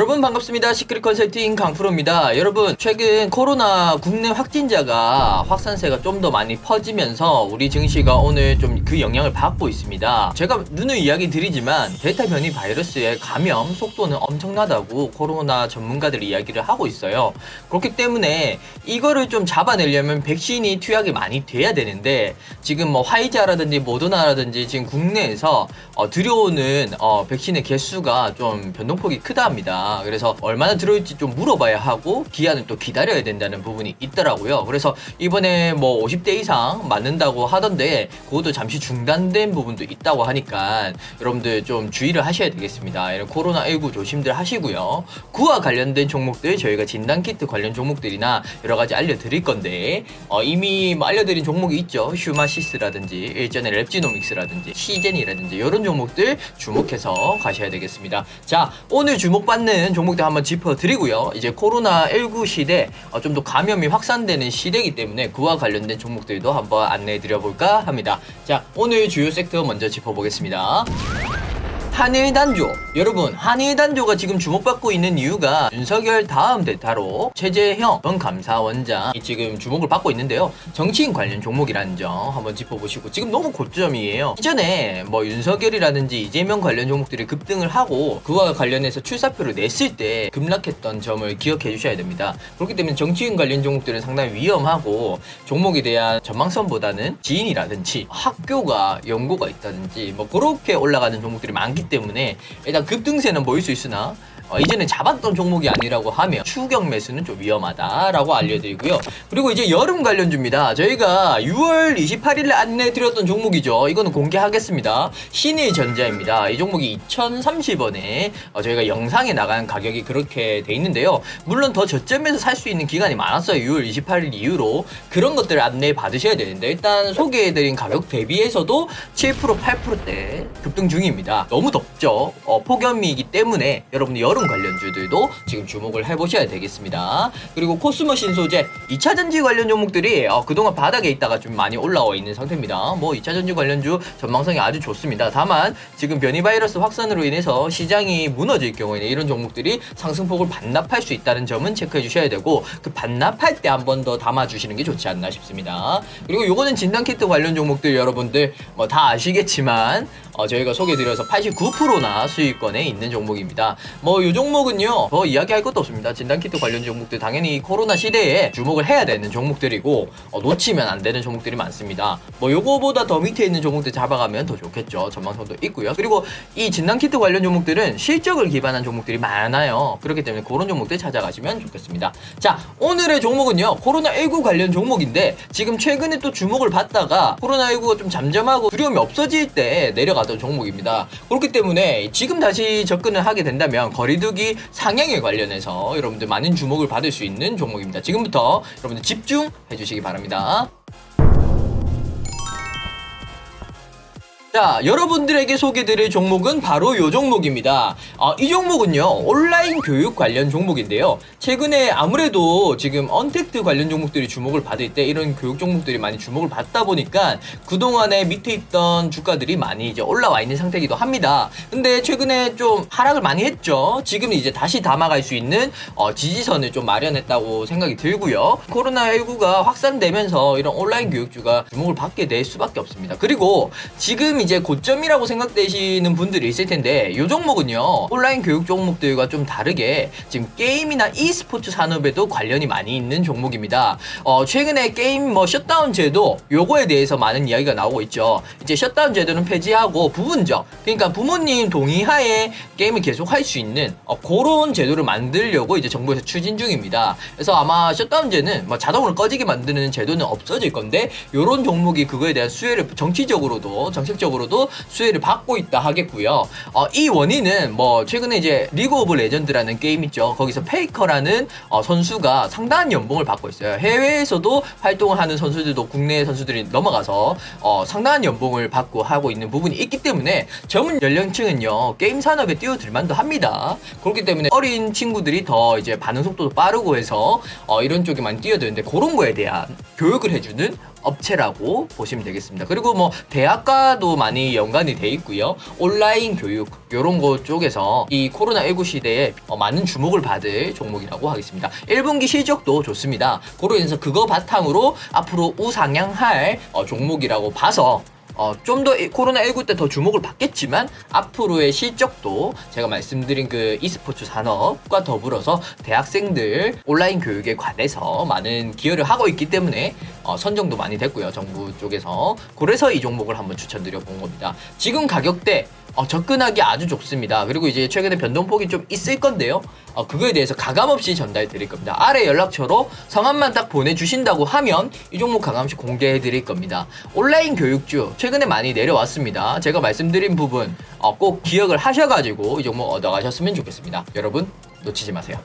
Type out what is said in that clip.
여러분 반갑습니다. 시크릿 컨설팅 강프로입니다. 여러분 최근 코로나 국내 확진자가 확산세가 좀 더 많이 퍼지면서 우리 증시가 오늘 좀 그 영향을 받고 있습니다. 제가 누누 이야기 드리지만 델타 변이 바이러스의 감염 속도는 엄청나다고 코로나 전문가들이 이야기를 하고 있어요. 그렇기 때문에 이거를 좀 잡아내려면 백신이 투약이 많이 돼야 되는데 지금 뭐 화이자라든지 모더나라든지 지금 국내에서 어, 들여오는 어, 백신의 개수가 좀 변동폭이 크다 합니다. 그래서 얼마나 들어올지 좀 물어봐야 하고 기한을 또 기다려야 된다는 부분이 있더라고요. 그래서 이번에 뭐 50대 이상 맞는다고 하던데 그것도 잠시 중단된 부분도 있다고 하니까 여러분들 좀 주의를 하셔야 되겠습니다. 이런 코로나19 조심들 하시고요. 그와 관련된 종목들 저희가 진단키트 관련 종목들이나 여러 가지 알려드릴 건데 어, 이미 뭐 알려드린 종목이 있죠. 휴마시스라든지 일전에 랩지노믹스라든지 시젠이라든지 이런 종목들 주목해서 가셔야 되겠습니다. 자 오늘 주목받는 종목들 한번 짚어드리고요. 이제 코로나19 시대 어, 좀 더 감염이 확산되는 시대이기 때문에 그와 관련된 종목들도 한번 안내해 드려볼까 합니다. 자 오늘 주요 섹터 먼저 짚어보겠습니다. 한일 단조. 여러분 한일 단조가 지금 주목받고 있는 이유가 윤석열 다음 대타로 최재형 전 감사원장이 지금 주목을 받고 있는데요. 정치인 관련 종목이라는 점 한번 짚어보시고 지금 너무 고점이에요. 이전에 뭐 윤석열이라든지 이재명 관련 종목들이 급등을 하고 그와 관련해서 출사표를 냈을 때 급락했던 점을 기억해 주셔야 됩니다. 그렇기 때문에 정치인 관련 종목들은 상당히 위험하고 종목에 대한 전망선보다는 지인이라든지 학교가 연고가 있다든지 뭐 그렇게 올라가는 종목들이 많기 때문에 일단 급등세는 보일 수 있으나 어, 이제는 잡았던 종목이 아니라고 하면 추격 매수는 좀 위험하다라고 알려드리고요. 그리고 이제 여름 관련주입니다. 저희가 6월 28일에 안내드렸던 종목이죠. 이거는 공개하겠습니다. 신일전자입니다. 이 종목이 2,030원에 어, 저희가 영상에 나간 가격이 그렇게 돼 있는데요. 물론 더 저점에서 살 수 있는 기간이 많았어요. 6월 28일 이후로 그런 것들을 안내 받으셔야 되는데 일단 소개해드린 가격 대비해서도 7% 8%대 급등 중입니다. 너무 덥죠. 어, 폭염이기 때문에 여러분 여름 관련주들도 지금 주목을 해보셔야 되겠습니다. 그리고 코스모 신소재 2차 전지 관련 종목들이 어, 그동안 바닥에 있다가 좀 많이 올라와 있는 상태입니다. 뭐 2차 전지 관련주 전망성이 아주 좋습니다. 다만 지금 변이 바이러스 확산으로 인해서 시장이 무너질 경우에는 이런 종목들이 상승폭을 반납할 수 있다는 점은 체크해 주셔야 되고 그 반납할 때 한 번 더 담아 주시는 게 좋지 않나 싶습니다. 그리고 요거는 진단 키트 관련 종목들 여러분들 뭐 다 아시겠지만 어, 저희가 소개드려서 89%나 수익권에 있는 종목입니다. 뭐이 종목은요 더 이야기할 것도 없습니다. 진단키트 관련 종목들 당연히 코로나 시대에 주목을 해야 되는 종목들이고 어, 놓치면 안 되는 종목들이 많습니다. 뭐 요거보다 더 밑에 있는 종목들 잡아가면 더 좋겠죠. 전망성도 있고요. 그리고 이 진단키트 관련 종목들은 실적을 기반한 종목들이 많아요. 그렇기 때문에 그런 종목들 찾아가시면 좋겠습니다. 자 오늘의 종목은요 코로나19 관련 종목인데 지금 최근에 또 주목을 받다가 코로나19가 좀 잠잠하고 두려움이 없어질 때 내려가던 종목입니다. 그렇기 때문에 지금 다시 접근을 하게 된다면 거리 두기 상향에 관련해서 여러분들 많은 주목을 받을 수 있는 종목입니다. 지금부터 여러분들 집중해 주시기 바랍니다. 자, 여러분들에게 소개드릴 종목은 바로 이 종목입니다. 어, 이 종목은요, 온라인 교육 관련 종목인데요. 최근에 아무래도 지금 언택트 관련 종목들이 주목을 받을 때 이런 교육 종목들이 많이 주목을 받다 보니까 그동안에 밑에 있던 주가들이 많이 이제 올라와 있는 상태이기도 합니다. 근데 최근에 좀 하락을 많이 했죠. 지금 이제 다시 담아갈 수 있는 어, 지지선을 좀 마련했다고 생각이 들고요. 코로나19가 확산되면서 이런 온라인 교육주가 주목을 받게 될 수밖에 없습니다. 그리고 지금 이제 고점이라고 생각되시는 분들이 있을 텐데 이 종목은요 온라인 교육 종목들과 좀 다르게 지금 게임이나 e스포츠 산업에도 관련이 많이 있는 종목입니다. 어, 최근에 게임 뭐 셧다운 제도 요거에 대해서 많은 이야기가 나오고 있죠. 이제 셧다운 제도는 폐지하고 부분적 그러니까 부모님 동의하에 게임을 계속 할 수 있는 어, 그런 제도를 만들려고 이제 정부에서 추진 중입니다. 그래서 아마 셧다운제는 뭐 자동으로 꺼지게 만드는 제도는 없어질 건데 요런 종목이 그거에 대한 수혜를 정치적으로도 정책적으로 도 수혜를 받고 있다 하겠고요. 어, 이 원인은 뭐 최근에 이제 리그 오브 레전드라는 게임 있죠. 거기서 페이커라는 어, 선수가 상당한 연봉을 받고 있어요. 해외에서도 활동을 하는 선수들도 국내 선수들이 넘어가서 어, 상당한 연봉을 받고 하고 있는 부분이 있기 때문에 젊은 연령층은요 게임 산업에 뛰어들 만도 합니다. 그렇기 때문에 어린 친구들이 더 이제 반응 속도도 빠르고 해서 어, 이런 쪽에 많이 뛰어드는데 그런 거에 대한 교육을 해주는 업체라고 보시면 되겠습니다. 그리고 뭐 대학과도 많이 연관이 돼 있고요. 온라인 교육 이런 것 쪽에서 이 코로나19 시대에 어, 많은 주목을 받을 종목이라고 하겠습니다. 1분기 실적도 좋습니다. 그로 인해서 그거 바탕으로 앞으로 우상향할 어, 종목이라고 봐서 어, 좀 더 코로나19 때 더 주목을 받겠지만 앞으로의 실적도 제가 말씀드린 그 e스포츠 산업과 더불어서 대학생들 온라인 교육에 관해서 많은 기여를 하고 있기 때문에 어, 선정도 많이 됐고요 정부 쪽에서. 그래서 이 종목을 한번 추천드려 본 겁니다. 지금 가격대 어, 접근하기 아주 좋습니다. 그리고 이제 최근에 변동폭이 좀 있을 건데요. 어, 그거에 대해서 가감없이 전달 드릴 겁니다. 아래 연락처로 성함만 딱 보내주신다고 하면 이 종목 가감없이 공개해 드릴 겁니다. 온라인 교육주 최근에 많이 내려왔습니다. 제가 말씀드린 부분 어, 꼭 기억을 하셔가지고 이 종목 얻어가셨으면 좋겠습니다. 여러분 놓치지 마세요